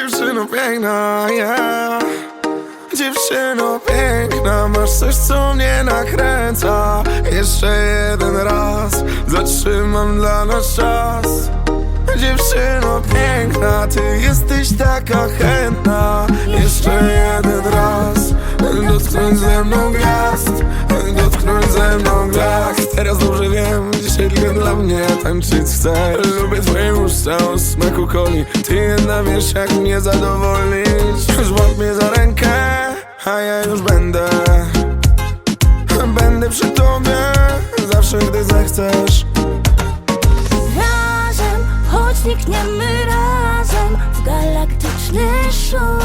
Dziewczyno piękna, yeah Dziewczyno piękna, masz coś co mnie nakręca. Jeszcze jeden raz, zatrzymam dla nas czas. Dziewczyno piękna, ty jesteś taka chętna. Jeszcze jeden raz, dotknąć ze mną gwiazd Teraz dobrze wiem, dzisiaj tylko dla mnie tańczyć chcę. Lubię twoje usta o smaku coli. Ty jedna wiesz jak mnie zadowolić Złap mnie za rękę, a ja już będę. Będę przy tobie, zawsze gdy zechcesz. Razem, choć znikniemy razem w galaktyczny szum.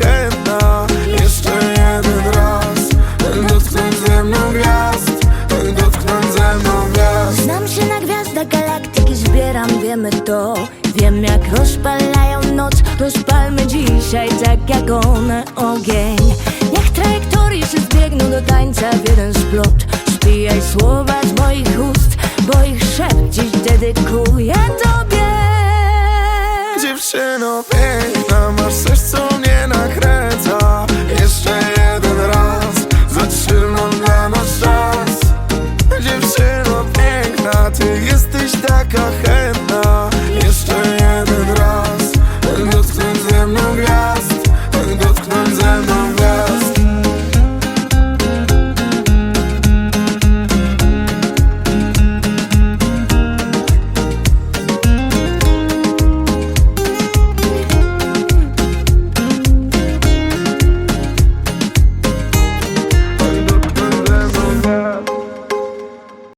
Chętna. Jeszcze jeden raz, dotknąć ze mną gwiazd. Dotknąć ze mną gwiazd. Znam się na gwiazdach galaktyki, zbieram, wiemy to. Wiem jak rozpalają noc, rozpalmy dzisiaj tak jak one ogień. Niech trajektorie się zbiegną do tańca w jeden splot. Spijaj słowa z moich ust, bo ich szept dziś dedykuję tobie. Dziewczyno piękna,